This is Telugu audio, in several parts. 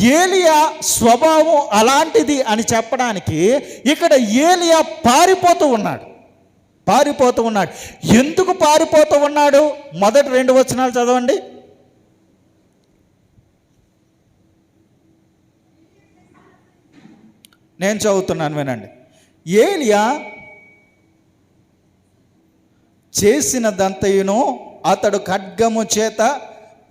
ఏలియా స్వభావం అలాంటిది అని చెప్పడానికి ఇక్కడ ఏలియా పారిపోతూ ఉన్నాడు. పారిపోతూ ఉన్నాడు. ఎందుకు పారిపోతూ ఉన్నాడు? మొదటి రెండు వచనాలు చదవండి. నేను చదువుతున్నాను వినండి. ఏలియా చేసినదంతయును అతడు ఖడ్గము చేత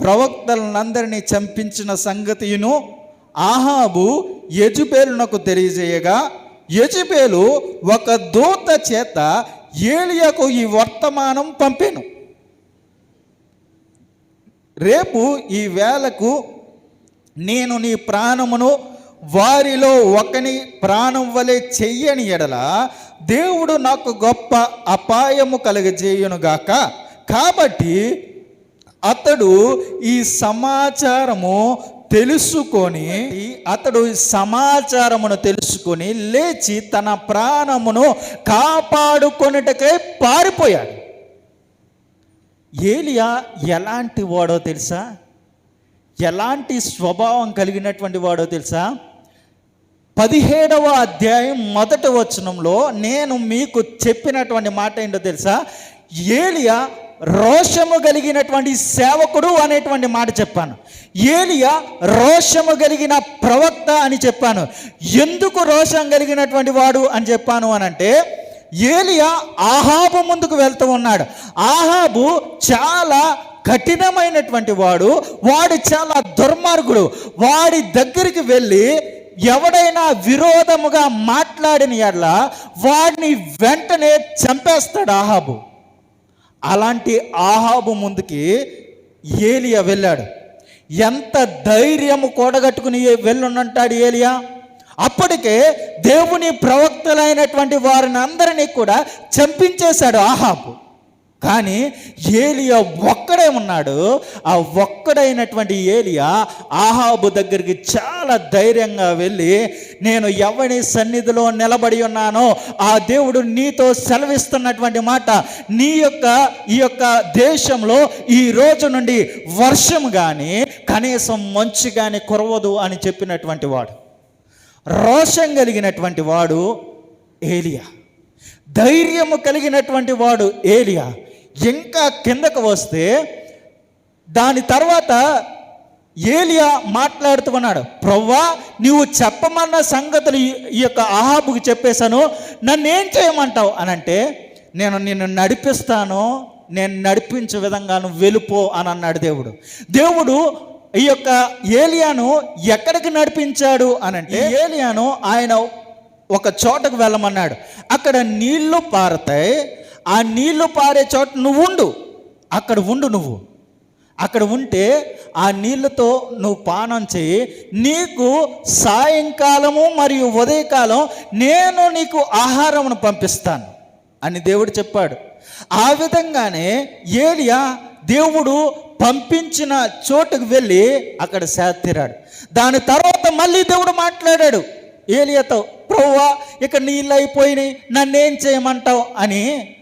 ప్రవక్తలందరినీ చంపించిన సంగతియును ఆహాబు యజుబేలునకు తెలియజేయగా యజుబేలు ఒక దూత చేత ఏలియాకు ఈ వర్తమానం పంపాను. రేపు ఈ వేళకు నేను నీ ప్రాణమును వారిలో ఒకని ప్రాణం వలె చెయ్యని ఎడల దేవుడు నాకు గొప్ప అపాయము కలుగజేయునుగాక కాబట్టి అతడు ఈ సమాచారము తెలుసుకొని అతడు సమాచారమును తెలుసుకొని లేచి తన ప్రాణమును కాపాడుకొనుటకై పారిపోయాడు. ఏలియా ఎలాంటి వాడో తెలుసా? ఎలాంటి స్వభావం కలిగినటువంటి వాడో తెలుసా? పదిహేడవ అధ్యాయం మొదటి వచనంలో నేను మీకు చెప్పినటువంటి మాట ఏంటో తెలుసా? ఏలియా రోషము కలిగినటువంటి సేవకుడు అనేటువంటి మాట చెప్పాను. ఏలియా రోషము కలిగిన ప్రవక్త అని చెప్పాను. ఎందుకు రోషం కలిగినటువంటి వాడు అని చెప్పాను అనంటే ఏలియా ఆహాబు ముందుకు వెళ్తూ ఉన్నాడు. ఆహాబు చాలా కఠినమైనటువంటి వాడు వాడు చాలా దుర్మార్గుడు వాడి దగ్గరికి వెళ్ళి ఎవడైనా విరోధముగా మాట్లాడిన ఎడ్ల వాడిని వెంటనే చంపేస్తాడు ఆహాబు. అలాంటి ఆహాబు ముందుకి ఏలియా వెళ్ళాడు. ఎంత ధైర్యము కూడగట్టుకుని వెళ్ళునంటాడు ఏలియా? అప్పటికే దేవుని ప్రవక్తలైనటువంటి వారిని అందరినీ కూడా చంపించేశాడు ఆహాబు. కానీ ఏలియా ఒక్కడే ఉన్నాడు. ఆ ఒక్కడైనటువంటి ఏలియా ఆహాబు దగ్గరికి చాలా ధైర్యంగా వెళ్ళి నేను ఎవరి సన్నిధిలో నిలబడి ఉన్నానో ఆ దేవుడు నీతో సెలవిస్తున్నటువంటి మాట నీ యొక్క ఈ యొక్క దేశంలో ఈ రోజు నుండి వర్షం కానీ కనీసం మంచు కానీ కురవదు అని చెప్పినటువంటి వాడు. రోషం కలిగినటువంటి వాడు ఏలియా. ధైర్యము కలిగినటువంటి వాడు ఏలియా. ఇంకా కిందకు వస్తే దాని తర్వాత ఏలియా మాట్లాడుతూ ఉన్నాడు ప్రవ్వా నీవు చెప్పమన్న సంగతులు ఈ- యొక్క ఆహాబుకి చెప్పేశాను నన్ను ఏం చేయమంటావు? అని అంటే నేను నిన్ను నడిపిస్తాను నేను నడిపించే విధంగా నువ్వు వెళ్ళిపో అని అన్నాడు దేవుడు. దేవుడు ఈ యొక్క ఏలియాను ఎక్కడికి నడిపించాడు అని అంటే ఏలియాను ఆయన ఒక చోటకు వెళ్ళమన్నాడు. అక్కడ నీళ్ళు పారతాయి ఆ నీళ్ళు పారే చోట నువ్వు ఉండు. అక్కడ ఉండు నువ్వు. అక్కడ ఉంటే ఆ నీళ్ళతో నువ్వు పానం చేయి. నీకు సాయంకాలము మరియు ఉదయకాలం నేను నీకు ఆహారమును పంపిస్తాను అని దేవుడు చెప్పాడు. ఆ విధంగానే ఏలియా దేవుడు పంపించిన చోటుకు వెళ్ళి అక్కడ సేతిరాడు దాని తర్వాత మళ్ళీ దేవుడు మాట్లాడాడు. ఏలియాతో ప్రవ్వా ఇక నీళ్ళు అయిపోయినాయి. నన్నేం చేయమంటావు? అని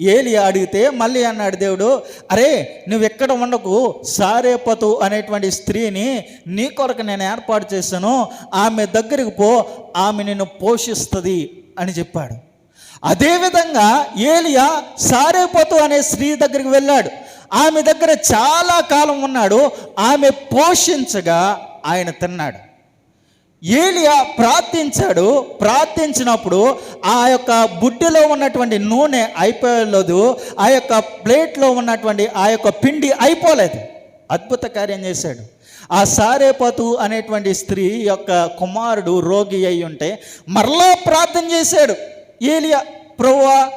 ఏలియా అడిగితే మళ్ళీ అన్నాడు దేవుడు అరే నువ్వు ఎక్కడ ఉండకు? సారేపతు అనేటువంటి స్త్రీని నీ కొరకు నేను ఏర్పాటు చేశాను. ఆమె దగ్గరికి పో ఆమె నిన్ను పోషిస్తుంది అని చెప్పాడు. అదేవిధంగా ఏలియా సారేపతు అనే స్త్రీ దగ్గరికి వెళ్ళాడు. ఆమె దగ్గర చాలా కాలం ఉన్నాడు. ఆమె పోషించగా ఆయన తిన్నాడు. ఏలియా ప్రార్థించాడు. ప్రార్థించినప్పుడు ఆ యొక్క బుడ్డిలో ఉన్నటువంటి నూనె అయిపోలేదు. ఆ యొక్క ప్లేట్లో ఉన్నటువంటి ఆ యొక్క పిండి అయిపోలేదు. అద్భుత కార్యం చేశాడు. ఆ సారేపతు అనేటువంటి స్త్రీ యొక్క కుమారుడు రోగి అయి ఉంటే మరలా ప్రార్థన చేశాడు. ఏలియా ప్రభువా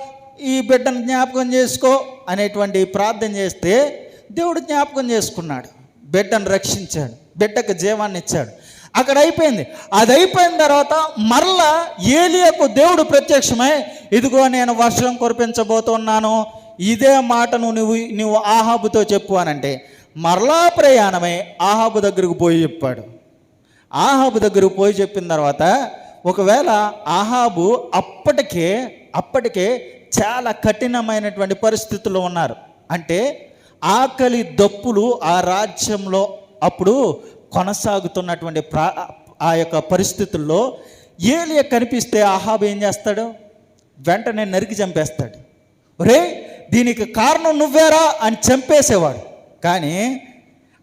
ఈ బిడ్డను జ్ఞాపకం చేసుకో అనేటువంటి ప్రార్థన చేస్తే దేవుడు జ్ఞాపకం చేసుకున్నాడు. బిడ్డను రక్షించాడు. బిడ్డకు జీవాన్ని ఇచ్చాడు. అక్కడ అయిపోయింది. అది అయిపోయిన తర్వాత మరలా ఏలియకు దేవుడు ప్రత్యక్షమై ఇదిగో నేను వర్షం కురిపించబోతున్నాను ఇదే మాటను నువ్వు నువ్వు ఆహాబుతో చెప్పు అనంటే మరలా ప్రయాణమై ఆహాబు దగ్గరకు పోయి చెప్పాడు. ఆహాబు దగ్గరకు పోయి చెప్పిన తర్వాత ఒకవేళ ఆహాబు అప్పటికే అప్పటికే చాలా కఠినమైనటువంటి పరిస్థితుల్లో ఉన్నారు. అంటే ఆకలి దప్పులు ఆ రాజ్యంలో అప్పుడు కొనసాగుతున్నటువంటి ప్రా ఆ యొక్క పరిస్థితుల్లో ఏలియా కనిపిస్తే ఆహాబు ఏం చేస్తాడు? వెంటనే నరికి చంపేస్తాడు. ఒరే దీనికి కారణం నువ్వేరా అని చంపేసేవాడు. కానీ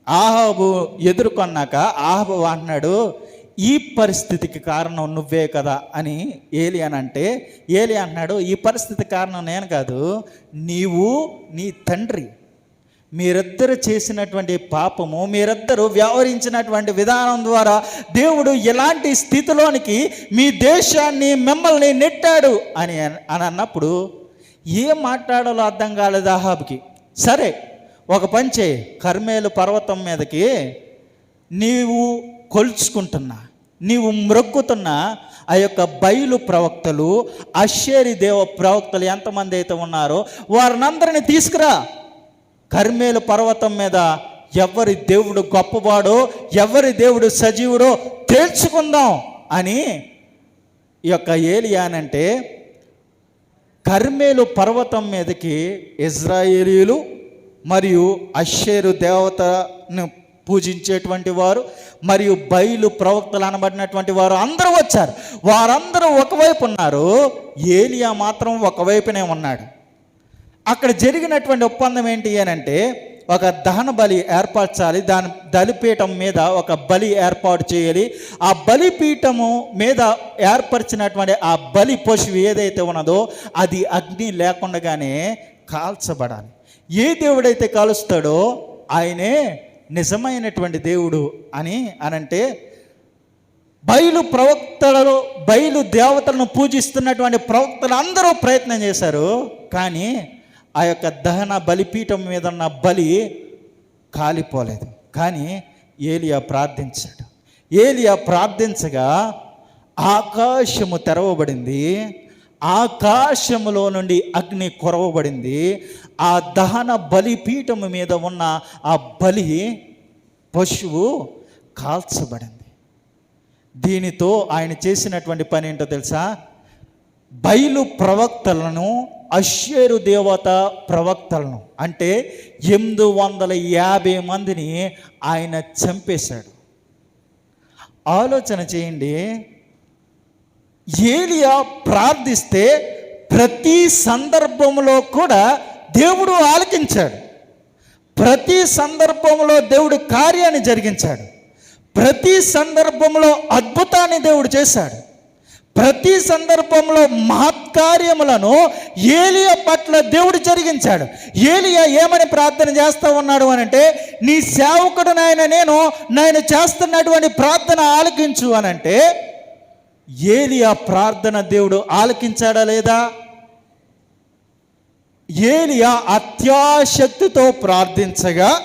ఆహాబు ఎదుర్కొన్నాక ఆహాబు అంటున్నాడు ఈ పరిస్థితికి కారణం నువ్వే కదా అని ఏలి అని అంటే ఏలి అంటున్నాడు ఈ పరిస్థితి కారణం నేను కాదు నీవు నీ తండ్రి. మీరిద్దరు చేసినటువంటి పాపము మీరిద్దరు వ్యవహరించినటువంటి విధానం ద్వారా దేవుడు ఎలాంటి స్థితిలోనికి మీ దేశాన్ని మిమ్మల్ని నెట్టాడు అని అని అన్నప్పుడు ఏం మాట్లాడాలో అర్థం కాలేదు అహాబ్కి? సరే ఒక పంచే కర్మేలు పర్వతం మీదకి నీవు కొలుచుకుంటున్నా నీవు మ్రొక్కుతున్న ఆ యొక్క బయలు ప్రవక్తలు అశ్షేరి దేవ ప్రవక్తలు ఎంతమంది అయితే ఉన్నారో వారినందరిని తీసుకురా. కర్మేలు పర్వతం మీద ఎవరి దేవుడు గొప్పవాడో ఎవరి దేవుడు సజీవుడో తేల్చుకుందాం అని ఈ యొక్క ఏలియానంటే కర్మేలు పర్వతం మీదకి ఇజ్రాయేలీలు మరియు అషేరు దేవతను పూజించేటువంటి వారు మరియు బయలు ప్రవక్తలు అనబడినటువంటి వారు అందరూ వచ్చారు. వారందరూ ఒకవైపు ఉన్నారు. ఏలియా మాత్రం ఒకవైపునే ఉన్నాడు. అక్కడ జరిగినటువంటి ఒప్పందం ఏంటి అని అంటే ఒక దహన బలి ఏర్పరచాలి దాని బలిపీఠం మీద ఒక బలి ఏర్పాటు చేయాలి. ఆ బలిపీఠము మీద ఏర్పరిచినటువంటి ఆ బలి పశువు ఏదైతే ఉన్నదో అది అగ్ని లేకుండానే కాల్చబడాలి. ఏ దేవుడైతే కాలుస్తాడో ఆయనే నిజమైనటువంటి దేవుడు అని అనంటే బయలు ప్రవక్తలలో బయలు దేవతలను పూజిస్తున్నటువంటి ప్రవక్తలు అందరూ ప్రయత్నం చేశారు. కానీ ఆ యొక్క దహన బలిపీఠం మీద ఉన్న బలి కాలిపోలేదు. కానీ ఏలియా ప్రార్థించాడు. ఏలియా ప్రార్థించగా ఆకాశము తెరవబడింది. ఆకాశములో నుండి అగ్ని కొరవబడింది. ఆ దహన బలిపీఠము మీద ఉన్న ఆ బలి పశువు కాల్చబడింది. దీనితో ఆయన చేసినటువంటి పని ఏంటో తెలుసా? బయలు ప్రవక్తలను అశ్వేరు దేవత ప్రవక్తలను. అంటే ఎనిమిది వందల యాభై మందిని ఆయన చంపేశాడు. ఆలోచన చేయండి. ఏలియా ప్రార్థిస్తే ప్రతి సందర్భంలో కూడా దేవుడు ఆలకించాడు. ప్రతి సందర్భంలో దేవుడు కార్యాన్ని జరిగించాడు. ప్రతి సందర్భంలో అద్భుతాన్ని దేవుడు చేశాడు. ప్రతి సందర్భంలో మహత్కార్యములను ఏలియా పట్ల దేవుడు జరిగించాడు. ఏలియా ఏమని ప్రార్థన చేస్తూ ఉన్నాడు అని అంటే నీ సేవకుడు నాయన నేను నాయన చేస్తున్నటువంటి ప్రార్థన ఆలకించు అని అంటే ఏలియా ప్రార్థన దేవుడు ఆలకించాడా లేదా? ఏలియా అత్యాశక్తితో ప్రార్థించగా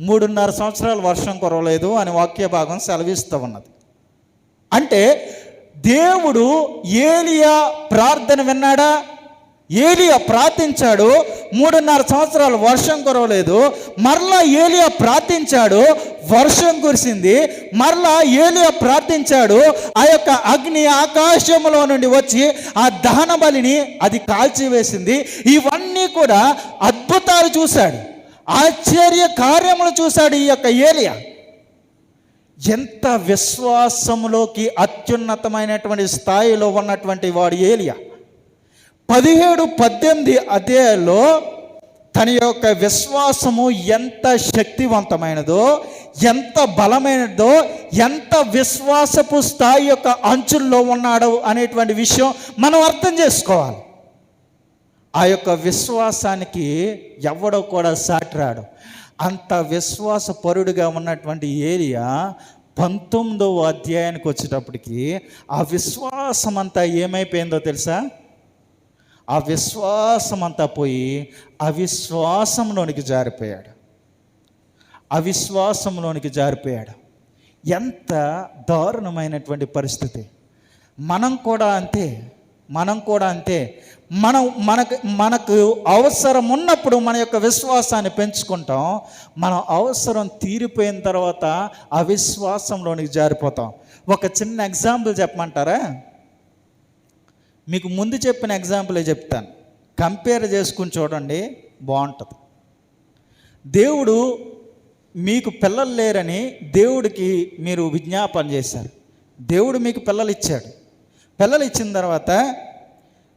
మూడున్నర సంవత్సరాలు వర్షం కురవలేదు అని వాక్య భాగం సెలవిస్తూ ఉన్నది. అంటే దేవుడు ఏలియా ప్రార్థన విన్నాడా? ఏలియా ప్రార్థించాడు. మూడున్నర సంవత్సరాలు వర్షం కురవలేదు. మరలా ఏలియా ప్రార్థించాడు. వర్షం కురిసింది. మరలా ఏలియా ప్రార్థించాడు. ఆ యొక్క అగ్ని ఆకాశంలో నుండి వచ్చి ఆ దహన బలిని అది కాల్చివేసింది. ఇవన్నీ కూడా అద్భుతాలు చూశాడు. ఆశ్చర్య కార్యములు చూశాడు ఈ యొక్క ఏలియా. ఎంత విశ్వాసంలోకి అత్యున్నతమైనటువంటి స్థాయిలో ఉన్నటువంటి వాడు ఏలియా? పదిహేడు పద్దెనిమిది అదేలో తన యొక్క విశ్వాసము ఎంత శక్తివంతమైనదో ఎంత బలమైనదో ఎంత విశ్వాసపు స్థాయి యొక్క అంచుల్లో ఉన్నాడో అనేటువంటి విషయం మనం అర్థం చేసుకోవాలి. ఆ యొక్క విశ్వాసానికి ఎవడో కూడా సాటిరాడు. అంత విశ్వాసపరుడుగా ఉన్నటువంటి ఏరియా పంతొమ్మిదవ అధ్యాయానికి వచ్చేటప్పటికి ఆ విశ్వాసం అంతా ఏమైపోయిందో తెలుసా? ఆ విశ్వాసం అంతా పోయి అవిశ్వాసంలోనికి జారిపోయాడు. అవిశ్వాసంలోనికి జారిపోయాడు. ఎంత దారుణమైనటువంటి పరిస్థితి. మనం కూడా అంతే. మనం కూడా అంతే. మనం మనకు మనకు అవసరం ఉన్నప్పుడు మన యొక్క విశ్వాసాన్ని పెంచుకుంటాం. మనం అవసరం తీరిపోయిన తర్వాత అవిశ్వాసంలోనికి జారిపోతాం. ఒక చిన్న ఎగ్జాంపుల్ చెప్పమంటారా? మీకు ముందు చెప్పిన ఎగ్జాంపులే చెప్తాను. కంపేర్ చేసుకుని చూడండి బాగుంటుంది. దేవుడు మీకు పిల్లలు లేరని దేవుడికి మీరు విజ్ఞాపన చేశారు. దేవుడు మీకు పిల్లలు ఇచ్చాడు. పిల్లలు ఇచ్చిన తర్వాత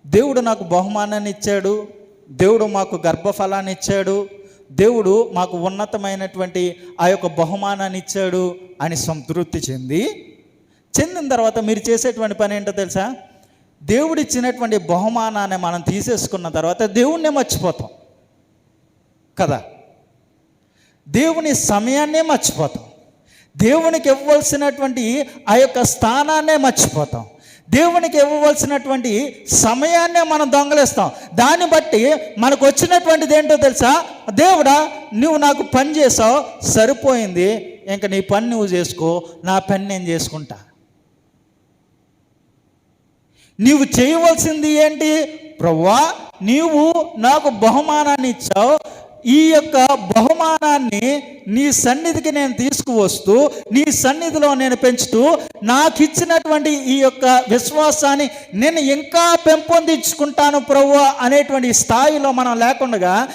దేవుడు నాకు బహుమానాన్ని ఇచ్చాడు దేవుడు మాకు గర్భఫలాన్ని ఇచ్చాడు దేవుడు మాకు ఉన్నతమైనటువంటి ఆ యొక్క బహుమానాన్ని ఇచ్చాడు అని సంతృప్తి చెంది చెందిన తర్వాత మీరు చేసేటువంటి పని ఏంటో తెలుసా? దేవుడు ఇచ్చినటువంటి బహుమానాన్ని మనం తీసేసుకున్న తర్వాత దేవుణ్ణే మర్చిపోతాం. కదా? దేవుని సమయాన్నే మర్చిపోతాం. దేవునికి ఇవ్వాల్సినటువంటి ఆ యొక్క స్థానాన్నే మర్చిపోతాం. దేవునికి ఇవ్వవలసినటువంటి సమయాన్నే మనం దొంగలిస్తాం. దాన్ని బట్టి మనకు వచ్చినటువంటిది ఏంటో తెలుసా? దేవుడా నువ్వు నాకు పని చేసావు సరిపోయింది. ఇంకా నీ పని నువ్వు చేసుకో నా పని నేను చేసుకుంటా. నీవు చేయవలసింది ఏంటి? ప్రవ్వా నీవు నాకు బహుమానాన్ని ఇచ్చావు ఈ యొక్క బహుమానాన్ని నీ సన్నిధికి నేను తీసుకువస్తూ నీ సన్నిధిలో నేను పెంచుతూ నాకు ఇచ్చినటువంటి ఈ యొక్క విశ్వాసాన్ని నేను ఇంకా పెంపొందించుకుంటాను ప్రభు అనేటువంటి స్థాయిలో మనం లేకుండా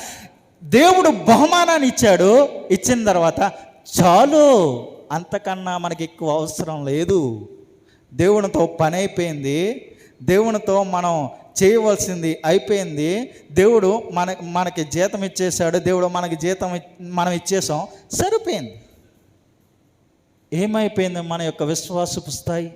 దేవుడు బహుమానాన్ని ఇచ్చాడు. ఇచ్చిన తర్వాత చాలు అంతకన్నా మనకి ఎక్కువ అవసరం లేదు. దేవునితో పని అయిపోయింది. దేవునితో మనం చేయవలసింది అయిపోయింది. దేవుడు మన మనకి జీతం ఇచ్చేసాడు దేవుడు మనకి జీతం ఇ- మనం ఇచ్చేసాం సరిపోయింది. ఏమైపోయింది మన యొక్క విశ్వాసపు స్థాయి?